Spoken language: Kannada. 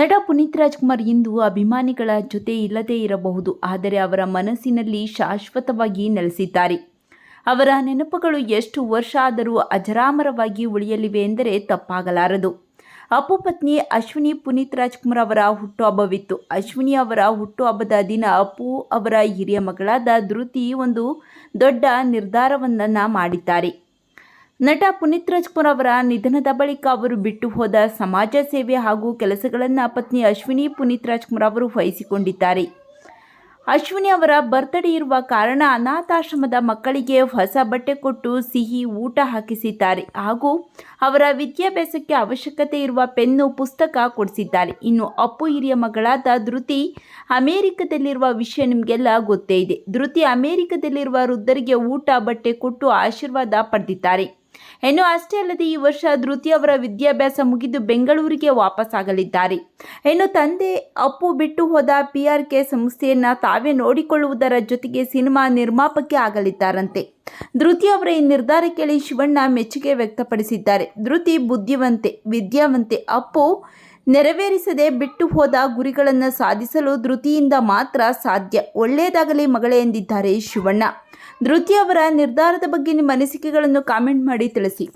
ನಟ ಪುನೀತ್ ರಾಜ್ಕುಮಾರ್ ಇಂದು ಅಭಿಮಾನಿಗಳ ಜೊತೆ ಇಲ್ಲದೇ ಇರಬಹುದು, ಆದರೆ ಅವರ ಮನಸ್ಸಿನಲ್ಲಿ ಶಾಶ್ವತವಾಗಿ ನೆಲೆಸಿದ್ದಾರೆ. ಅವರ ನೆನಪುಗಳು ಎಷ್ಟು ವರ್ಷ ಆದರೂ ಅಜರಾಮರವಾಗಿ ಉಳಿಯಲಿವೆ ಎಂದರೆ ತಪ್ಪಾಗಲಾರದು. ಅಪ್ಪು ಪತ್ನಿ ಅಶ್ವಿನಿ ಪುನೀತ್ ರಾಜ್ಕುಮಾರ್ ಅವರ ಹುಟ್ಟುಹಬ್ಬವಿತ್ತು. ಅಶ್ವಿನಿ ಅವರ ಹುಟ್ಟುಹಬ್ಬದ ದಿನ ಅಪ್ಪು ಅವರ ಹಿರಿಯ ಮಗಳಾದ ಧೃತಿ ಒಂದು ದೊಡ್ಡ ನಿರ್ಧಾರವೊಂದನ್ನು ಮಾಡಿದ್ದಾರೆ. ನಟ ಪುನೀತ್ ರಾಜ್ಕುಮಾರ್ ಅವರ ನಿಧನದ ಬಳಿಕ ಅವರು ಬಿಟ್ಟು ಹೋದ ಸಮಾಜ ಸೇವೆ ಹಾಗೂ ಕೆಲಸಗಳನ್ನು ಪತ್ನಿ ಅಶ್ವಿನಿ ಪುನೀತ್ ರಾಜ್ಕುಮಾರ್ ಅವರು ವಹಿಸಿಕೊಂಡಿದ್ದಾರೆ. ಅಶ್ವಿನಿ ಅವರ ಬರ್ತ್ಡೇ ಇರುವ ಕಾರಣ ಅನಾಥಾಶ್ರಮದ ಮಕ್ಕಳಿಗೆ ಹೊಸ ಬಟ್ಟೆ ಕೊಟ್ಟು ಸಿಹಿ ಊಟ ಹಾಕಿಸಿದ್ದಾರೆ ಹಾಗೂ ಅವರ ವಿದ್ಯಾಭ್ಯಾಸಕ್ಕೆ ಅವಶ್ಯಕತೆ ಇರುವ ಪೆನ್ನು, ಪುಸ್ತಕ ಕೊಡಿಸಿದ್ದಾರೆ. ಇನ್ನು ಅಪ್ಪು ಹಿರಿಯ ಮಗಳಾದ ಧೃತಿ ಅಮೇರಿಕದಲ್ಲಿರುವ ವಿಷಯ ನಿಮಗೆಲ್ಲ ಗೊತ್ತೇ ಇದೆ. ಧೃತಿ ಅಮೇರಿಕದಲ್ಲಿರುವ ವೃದ್ಧರಿಗೆ ಊಟ, ಬಟ್ಟೆ ಕೊಟ್ಟು ಆಶೀರ್ವಾದ ಪಡೆದಿದ್ದಾರೆ. ಇನ್ನು ಅಷ್ಟೇ ಅಲ್ಲದೆ ಈ ವರ್ಷ ಧೃತಿ ಅವರ ವಿದ್ಯಾಭ್ಯಾಸ ಮುಗಿದು ಬೆಂಗಳೂರಿಗೆ ವಾಪಸ್ಸಾಗಲಿದ್ದಾರೆ. ಇನ್ನು ತಂದೆ ಅಪ್ಪು ಬಿಟ್ಟು ಹೋದ ಪಿ ಆರ್ ಕೆ ಸಂಸ್ಥೆಯನ್ನು ತಾವೇ ನೋಡಿಕೊಳ್ಳುವುದರ ಜೊತೆಗೆ ಸಿನಿಮಾ ನಿರ್ಮಾಪಕಿ ಆಗಲಿದ್ದಾರಂತೆ. ಧೃತಿ ಅವರ ಈ ನಿರ್ಧಾರ ಕೇಳಿ ಶಿವಣ್ಣ ಮೆಚ್ಚುಗೆ ವ್ಯಕ್ತಪಡಿಸಿದ್ದಾರೆ. ಧೃತಿ ಬುದ್ಧಿವಂತೆ, ವಿದ್ಯಾವಂತೆ, ಅಪ್ಪು ನೆರವೇರಿಸದೆ ಬಿಟ್ಟು ಹೋದ ಗುರಿಗಳನ್ನು ಸಾಧಿಸಲು ಧೃತಿಯಿಂದ ಮಾತ್ರ ಸಾಧ್ಯ. ಒಳ್ಳೆಯದಾಗಲಿ ಮಗಳೇ ಎಂದಿದ್ದಾರೆ ಶಿವಣ್ಣ. ಧೃತಿ ಅವರ ನಿರ್ಧಾರದ ಬಗ್ಗೆ ನಿಮ್ಮ ಅನಿಸಿಕೆಗಳನ್ನು ಕಾಮೆಂಟ್ ಮಾಡಿ ತಿಳಿಸಿ.